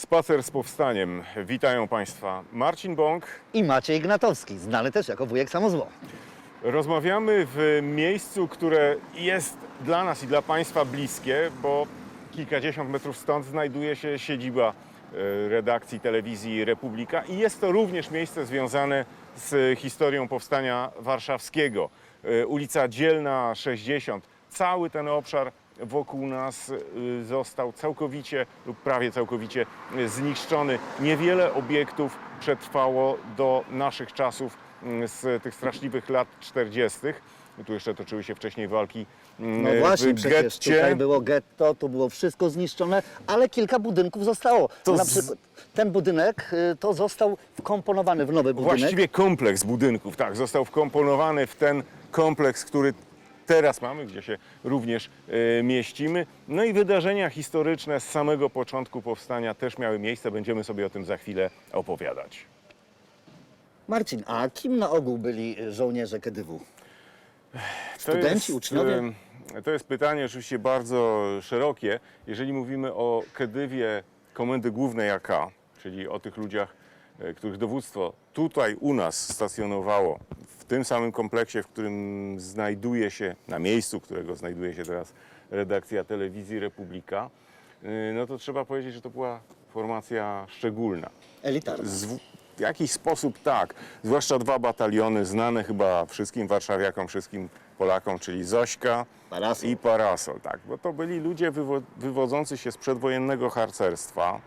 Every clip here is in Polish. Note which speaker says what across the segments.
Speaker 1: Spacer z powstaniem. Witają Państwa Marcin Bąk.
Speaker 2: i Maciej Ignatowski, znany też jako wujek Samozło.
Speaker 1: Rozmawiamy w miejscu, które jest dla nas i dla Państwa bliskie, bo kilkadziesiąt metrów stąd znajduje się siedziba e, redakcji telewizji Republika i jest to również miejsce związane z historią powstania warszawskiego. E, Ulica Dzielna 60. Cały ten obszar wokół nas y, został całkowicie lub prawie całkowicie y, zniszczony. Niewiele obiektów przetrwało do naszych czasów y, z tych straszliwych lat 40. Tu jeszcze toczyły się wcześniej walki
Speaker 2: No właśnie,
Speaker 1: w
Speaker 2: przecież
Speaker 1: getcie.
Speaker 2: tutaj było getto, tu było wszystko zniszczone, ale kilka budynków zostało.
Speaker 1: To
Speaker 2: Na przykład ten budynek to został wkomponowany w nowy budynek.
Speaker 1: Właściwie kompleks budynków, tak, został wkomponowany w ten kompleks, który teraz mamy, gdzie się również e, mieścimy. No i wydarzenia historyczne z samego początku powstania też miały miejsce. Będziemy sobie o tym za chwilę opowiadać.
Speaker 2: Marcin, a kim na ogół byli y, żołnierze KDW? Studenci, uczniowie?
Speaker 1: em, To jest pytanie oczywiście bardzo szerokie. Jeżeli mówimy o Kedywie Komendy Głównej AK, czyli o tych ludziach, e, których dowództwo tutaj u nas stacjonowało, tym samym kompleksie, w którym znajduje się, na miejscu, którego znajduje się teraz redakcja telewizji Republika, y, no to trzeba powiedzieć, że to była formacja szczególna.
Speaker 2: Elitarny.
Speaker 1: Z, w jakiś sposób tak. Zwłaszcza dwa bataliony znane chyba wszystkim warszawiakom, wszystkim Polakom, czyli Zośka
Speaker 2: Parasol.
Speaker 1: i Parasol. Tak, bo to byli ludzie wywo- wywodzący się z przedwojennego harcerstwa.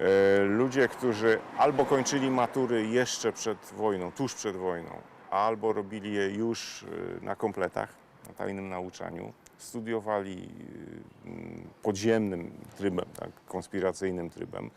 Speaker 1: E, ludzie, którzy albo kończyli matury jeszcze przed wojną, tuż przed wojną, albo robili je już e, na kompletach, na tajnym nauczaniu. Studiowali m, podziemnym trybem, tak, konspiracyjnym trybem.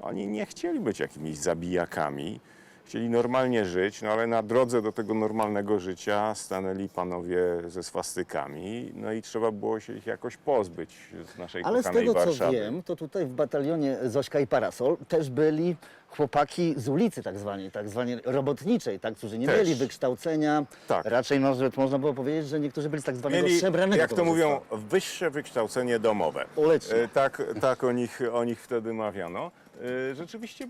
Speaker 1: Oni nie chcieli być jakimiś zabijakami, chcieli normalnie żyć, no ale na drodze do tego normalnego życia stanęli panowie ze swastykami, no i trzeba było się ich jakoś pozbyć z naszej
Speaker 2: Ale z
Speaker 1: kochanej
Speaker 2: tego co
Speaker 1: Warszawy.
Speaker 2: wiem, to tutaj w batalionie Zośka i Parasol też byli chłopaki z ulicy tak zwani, tak zwani robotniczej, tak, którzy nie
Speaker 1: Też.
Speaker 2: mieli wykształcenia.
Speaker 1: Tak.
Speaker 2: Raczej może, można było powiedzieć, że niektórzy byli z tak zwanego
Speaker 1: Mieli,
Speaker 2: srebrnego
Speaker 1: jak to
Speaker 2: towarzystwa.
Speaker 1: mówią, wyższe wykształcenie domowe.
Speaker 2: Uliczne.
Speaker 1: E, Tak, tak o, nich, o nich wtedy mawiano. E, Rzeczywiście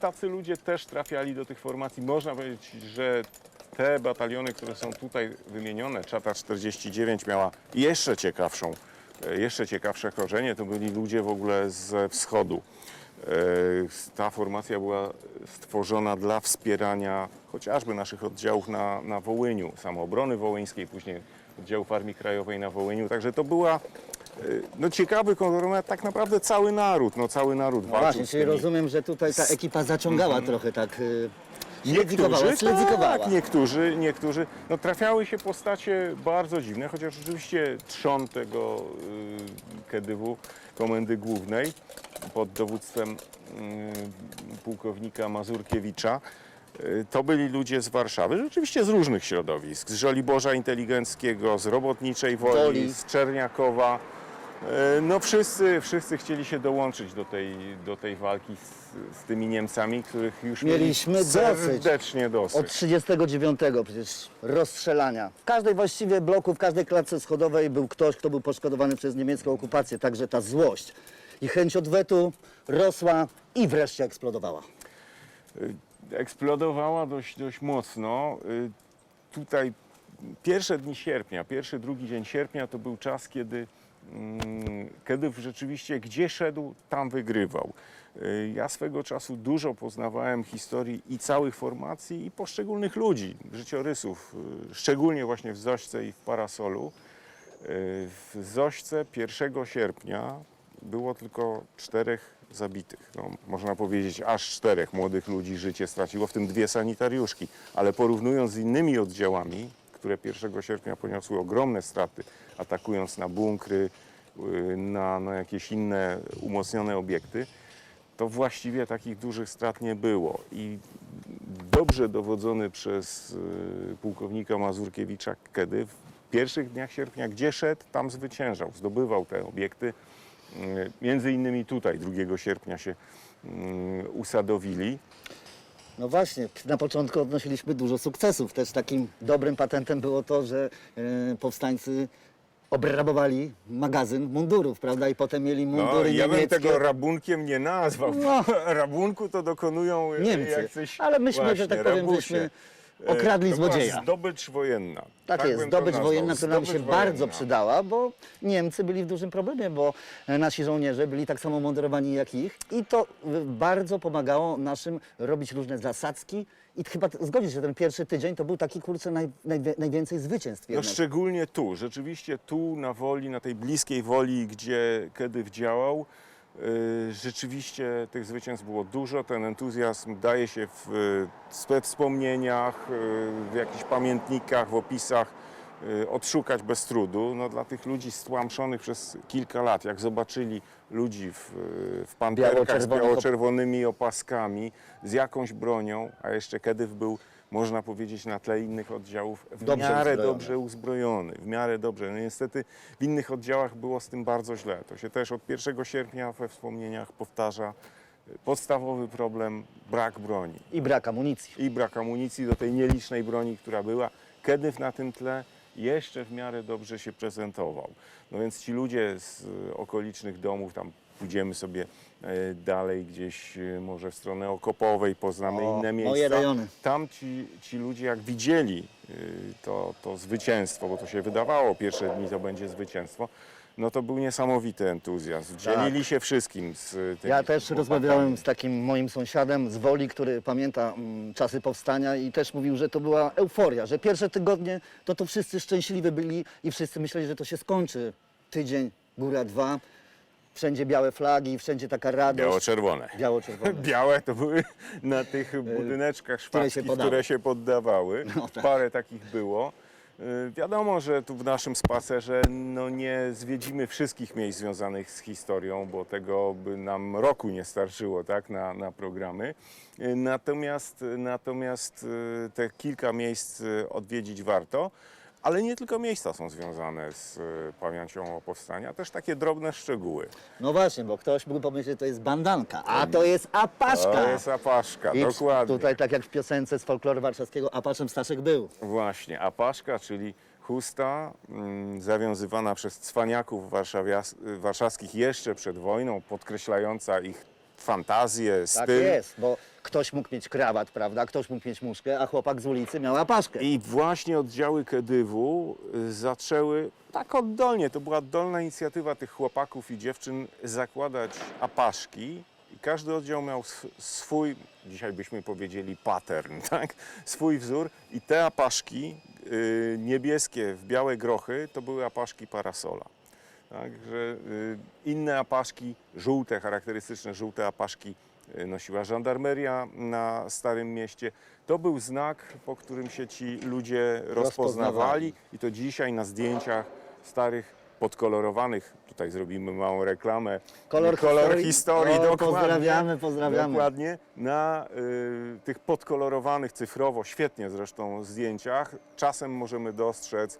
Speaker 1: tacy ludzie też trafiali do tych formacji. Można powiedzieć, że te bataliony, które są tutaj wymienione, Czata 49 miała jeszcze ciekawszą, e, jeszcze ciekawsze korzenie. To byli ludzie w ogóle ze wschodu. E, Ta formacja była stworzona dla wspierania chociażby naszych oddziałów na, na Wołyniu, samoobrony wołyńskiej, później oddziałów Armii Krajowej na Wołyniu. Także to była no, ciekawy konglomerat, tak naprawdę cały naród, no cały naród
Speaker 2: No
Speaker 1: walczył
Speaker 2: właśnie,
Speaker 1: z
Speaker 2: czyli
Speaker 1: tymi.
Speaker 2: rozumiem, że tutaj ta ekipa zaciągała trochę tak, y, śledzikowała,
Speaker 1: Niektórzy,
Speaker 2: śledzikowała.
Speaker 1: tak, niektórzy, niektórzy. No, trafiały się postacie bardzo dziwne, chociaż rzeczywiście trzon tego y, KDW, Komendy Głównej, pod dowództwem y, pułkownika Mazurkiewicza, y, to byli ludzie z Warszawy, rzeczywiście z różnych środowisk, z Żoliborza Inteligenckiego, z Robotniczej Woli,
Speaker 2: Woli.
Speaker 1: z Czerniakowa. E, No wszyscy, wszyscy chcieli się dołączyć do tej, do tej walki z, z tymi Niemcami, których już
Speaker 2: Mieliśmy
Speaker 1: mieli
Speaker 2: dosyć.
Speaker 1: serdecznie dosyć.
Speaker 2: Od 39 przecież rozstrzelania. W każdej właściwie bloku, w każdej klatce schodowej był ktoś, kto był poszkodowany przez niemiecką okupację. Także ta złość i chęć odwetu rosła i wreszcie eksplodowała.
Speaker 1: Eksplodowała dość, dość mocno. Y, Tutaj pierwsze dni sierpnia, pierwszy, drugi dzień sierpnia to był czas, kiedy kiedy rzeczywiście gdzie szedł, tam wygrywał. Y, Ja swego czasu dużo poznawałem historii i całych formacji, i poszczególnych ludzi, życiorysów, y, szczególnie właśnie w Zośce i w Parasolu. Y, W Zośce 1 sierpnia było tylko czterech zabitych. No, można powiedzieć, aż czterech młodych ludzi życie straciło, w tym dwie sanitariuszki. Ale porównując z innymi oddziałami, które 1 sierpnia poniosły ogromne straty, atakując na bunkry, na, na jakieś inne umocnione obiekty, to właściwie takich dużych strat nie było. I dobrze dowodzony przez y, pułkownika Mazurkiewicza kiedy w pierwszych dniach sierpnia, gdzie szedł, tam zwyciężał, zdobywał te obiekty. Y, Między innymi tutaj 2 sierpnia się y, usadowili.
Speaker 2: No właśnie, na początku odnosiliśmy dużo sukcesów. Też takim dobrym patentem było to, że powstańcy obrabowali magazyn mundurów, prawda? I potem mieli
Speaker 1: No,
Speaker 2: mundury
Speaker 1: ja bym
Speaker 2: niemieckie.
Speaker 1: tego rabunkiem nie nazwał.
Speaker 2: No.
Speaker 1: Rabunku to dokonują e,
Speaker 2: Niemcy.
Speaker 1: jacyś...
Speaker 2: Ale myśmy, że
Speaker 1: właśnie,
Speaker 2: tak powiem,
Speaker 1: rabusie.
Speaker 2: żeśmy okradli
Speaker 1: to była
Speaker 2: złodzieja.
Speaker 1: zdobycz wojenna.
Speaker 2: Tak, jest,
Speaker 1: bym to
Speaker 2: zdobycz
Speaker 1: nazwał.
Speaker 2: wojenna, która nam się
Speaker 1: Zdobycz
Speaker 2: bardzo
Speaker 1: wojenna.
Speaker 2: przydała, bo Niemcy byli w dużym problemie, bo e, nasi żołnierze byli tak samo mundurowani jak ich i to y, bardzo pomagało naszym robić różne zasadzki i chyba t- zgodzić się, że ten pierwszy tydzień to był taki, kurczę, naj, najwie- najwięcej zwycięstw
Speaker 1: No
Speaker 2: jednak.
Speaker 1: szczególnie tu, rzeczywiście tu na Woli, na tej bliskiej Woli, gdzie Kedyw działał, rzeczywiście tych zwycięstw było dużo. Ten entuzjazm daje się w, y, we wspomnieniach, y, w jakichś pamiętnikach, w opisach y, odszukać bez trudu. No, dla tych ludzi stłamszonych przez kilka lat, jak zobaczyli ludzi w, y, w panterkach z biało-czerwonymi opaskami, z jakąś bronią, a jeszcze Kedyw był, można powiedzieć, na tle innych oddziałów w
Speaker 2: Dobrze
Speaker 1: miarę
Speaker 2: uzbrojony.
Speaker 1: dobrze uzbrojony, w miarę dobrze. No niestety w innych oddziałach było z tym bardzo źle. To się też od 1 sierpnia we wspomnieniach powtarza. Podstawowy problem, brak broni
Speaker 2: I brak amunicji.
Speaker 1: i brak amunicji do tej nielicznej broni, która była. Kedyw na tym tle jeszcze w miarę dobrze się prezentował. No więc ci ludzie z e, okolicznych domów, tam pójdziemy sobie dalej gdzieś e, może w stronę Okopowej, poznamy
Speaker 2: O,
Speaker 1: inne miejsca.
Speaker 2: moje rejony.
Speaker 1: Tam ci, ci ludzie jak widzieli e, to, to zwycięstwo, bo to się wydawało, pierwsze dni to będzie zwycięstwo, no to był niesamowity entuzjazm. Dzielili się wszystkim z e, tymi
Speaker 2: Ja też
Speaker 1: chłopakami.
Speaker 2: rozmawiałem z takim moim sąsiadem z Woli, który pamięta mm, czasy powstania i też mówił, że to była euforia, że pierwsze tygodnie to to wszyscy szczęśliwi byli i wszyscy myśleli, że to się skończy. Tydzień, góra dwa, wszędzie białe flagi, wszędzie taka radość.
Speaker 1: Biało-czerwone.
Speaker 2: Biało-czerwone.
Speaker 1: Białe to były na tych budyneczkach
Speaker 2: które się
Speaker 1: szpackich,
Speaker 2: podały.
Speaker 1: które się poddawały.
Speaker 2: No tak.
Speaker 1: Parę takich było. Y, Wiadomo, że tu w naszym spacerze no nie zwiedzimy wszystkich miejsc związanych z historią, bo tego by nam roku nie starczyło tak, na, na programy. Y, Natomiast, natomiast y, te kilka miejsc y, odwiedzić warto. Ale nie tylko miejsca są związane z y, pamięcią o powstaniu, też takie drobne szczegóły.
Speaker 2: No właśnie, bo ktoś mógł pomyśleć, że to jest bandanka, a to jest apaszka.
Speaker 1: To jest apaszka,
Speaker 2: I
Speaker 1: dokładnie.
Speaker 2: tutaj tak jak w piosence z folkloru warszawskiego, apaszem Staszek był.
Speaker 1: Właśnie, apaszka, czyli chusta mm, zawiązywana przez cwaniaków warszawskich jeszcze przed wojną, podkreślająca ich fantazję,
Speaker 2: Tak
Speaker 1: styl.
Speaker 2: jest, bo ktoś mógł mieć krawat, prawda, ktoś mógł mieć muszkę, a chłopak z ulicy miał apaszkę.
Speaker 1: I właśnie oddziały Kedywu y, zaczęły tak oddolnie, to była oddolna inicjatywa tych chłopaków i dziewczyn, zakładać apaszki. I każdy oddział miał sw- swój, dzisiaj byśmy powiedzieli pattern, tak? swój wzór. I te apaszki y, niebieskie w białe grochy to były apaszki parasola. Także y, inne apaszki, żółte, charakterystyczne żółte apaszki y, nosiła żandarmeria na Starym Mieście. To był znak, po którym się ci ludzie rozpoznawali i to dzisiaj na zdjęciach starych, podkolorowanych, tutaj zrobimy małą reklamę,
Speaker 2: Kolor historii.
Speaker 1: historii,
Speaker 2: O,
Speaker 1: dokładnie.
Speaker 2: pozdrawiamy, pozdrawiamy.
Speaker 1: Dokładnie, na y, tych podkolorowanych cyfrowo, świetnie zresztą zdjęciach, czasem możemy dostrzec,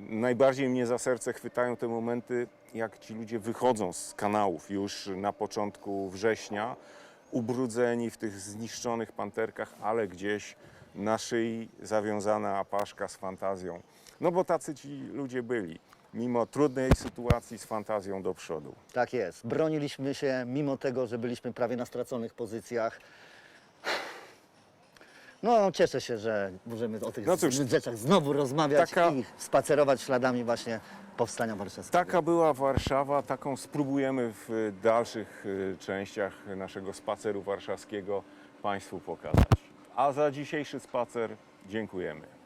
Speaker 1: najbardziej mnie za serce chwytają te momenty, jak ci ludzie wychodzą z kanałów już na początku września, ubrudzeni w tych zniszczonych panterkach, ale gdzieś na szyi zawiązana apaszka z fantazją. No bo tacy ci ludzie byli, mimo trudnej sytuacji z fantazją do przodu.
Speaker 2: Tak jest. Broniliśmy się mimo tego, że byliśmy prawie na straconych pozycjach. No, cieszę się, że możemy o tych
Speaker 1: No cóż,
Speaker 2: rzeczach znowu rozmawiać
Speaker 1: taka-
Speaker 2: i spacerować śladami właśnie powstania warszawskiego.
Speaker 1: Taka była Warszawa, taką spróbujemy w dalszych y, częściach naszego spaceru warszawskiego Państwu pokazać. A za dzisiejszy spacer dziękujemy.